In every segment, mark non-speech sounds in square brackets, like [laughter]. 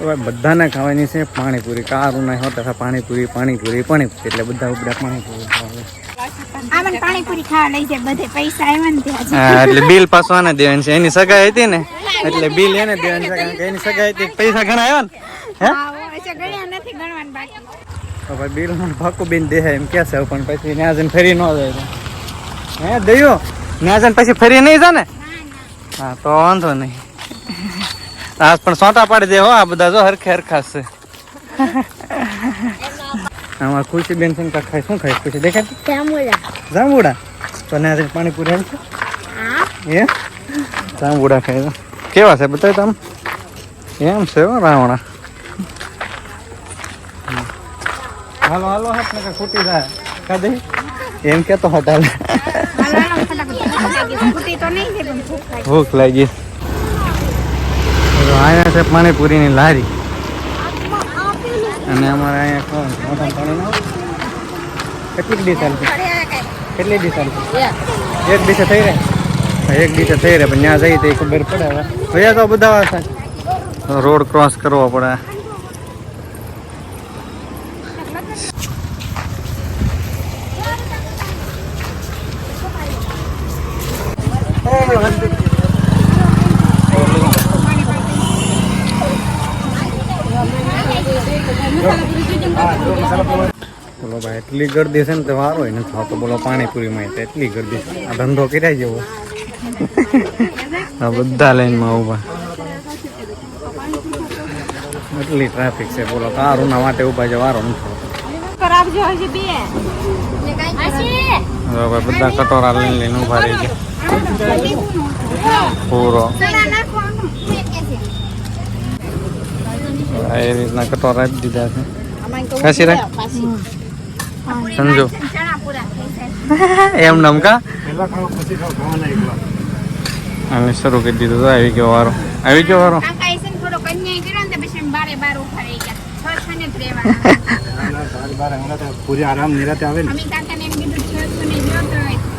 હવે બધાને ખાવાની છે પાણીપુરી. કારું ના હોતા પાણીપુરી પાણીપુરી પાણીપુરી. એટલે બધા ઉપડા પાણીપુરી ખાવા. પાણીપુરી ખાવા લઈ જાય બધે પૈસા આવ્યા હા એટલે બિલ પાછું આને દેવાની છે. એની સગાઈ હતી ને? એટલે બિલ એને દેવાની છે કારણ કે એની સગાઈ હતી. પૈસા ઘણા આવ્યા ને? હે? તો ભાઈ બિલ મને પાકું બિન દે એમ કે છે પણ પછી ત્યાં જઈને ફરી ન જાય હે દયો. ત્યાં જઈને પછી ફરી નહીં જાય ને. હા તો વાંધો નહીં. આજ પણ સોટા પાડી દે હો આ બધા જો હરખે હરખા છે. આમાં ખુશી બેન ને ખાય શું ખાય ખુશી દેખાય જામુડા જાંબુડા. તો ને આજે પાણીપુરી એમ છે? એ જાંબુડા ખાય કેવા છે બતાવ તમે એમ છે હો રાવણા. હાલો હાલો હાથ ને ખૂટી જાય. કાદે એમ છે. તો નહીં ભૂખ લાગી. તો અહીંયા છે પાણીપુરીની લારી. અને અમારે અહીંયા કોણ મોટા પાણી કેટલીક ડીશ ચાલશે કેટલી ડીશ ચાલશે એક ડીશે થઈ રહે? એક ડીશે થઈ રહે પણ ત્યાં જઈએ તો ખબર પડે હવે. તો બધા રોડ ક્રોસ કરવો પડે. બોલો ભાઈ, એટલી ગરદી છે ને તો વારો ય નથી આવતો બોલો પાણીપુરીમાં તો એટલી ગરદી. આ ધંધો કર્યા જેવો. આ બધા લાઈનમાં ઊભા. એટલી ટ્રાફિક છે બોલો કારુના માટે ઊભા છે, વારો નથી બધા કટોરા લઈને લઈને ઊભા રહી ગયા. પૂરો. એ રીતના કટોરા આપી દીધા છે. કાશી રાખ. સમજો. [laughs] એમ નમકા અમે શરૂ કરી દીધું તો આવી ગયો વારો. આવી ગયો વારો?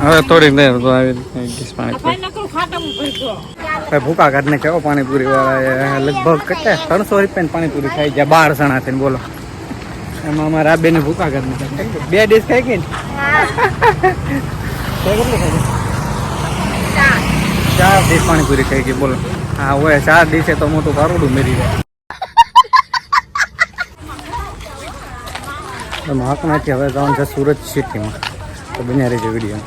હવે થોડીક દેર તો આવી ભૂકા કાઢને કેવો પાણીપુરી વાળા લગભગ કેટલા? ત્રણસો રૂપિયાની પાણીપુરી ખાઈ ગયા બાર સણા થઈને બોલો. એમાં અમારે આ બેને ભૂકા કાઢને બે ડીશ ખાઈ ગઈ ને? ચાર ડીશ પાણીપુરી ખાઈ ગઈ બોલો. હા હોય ચાર ડીશે તો મોટું કારોડું મેરી જાય. તો મહાકનાથી હવે જવાનું છે સુરત સિટીમાં તો બન્યા રહેજો વીડિયો.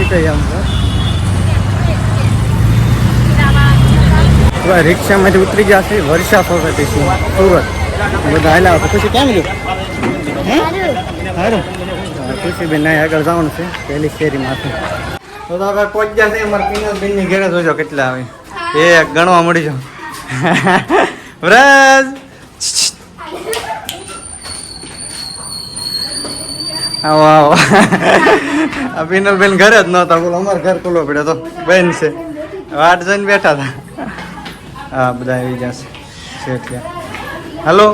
સુરતમાં આમ છે રિક્ષામાંથી ઉતરી ગયા છે વર્ષા સોસાયટી સુરત. બધા હાલ્યા આવશે પછી કેમ ગયું સારું ખુશીબેન ના આગળ જવાનું છે, પહેલી શેરીમાં છે તો તો પહોંચ ગયા છે અમારા પિનલબેનની ઘરે, જોજો કેટલા આવે. એ ગણવા મળી જાવ [laughs] વ્રજ! આવો આવો પિનલબેન ઘરે જ નહોતા બોલો, અમારે ઘર ખુલ્લો પડ્યો તો. બેન છે. વાટ જઈને બેઠા હતા. હા, બધા આવી જશે હલો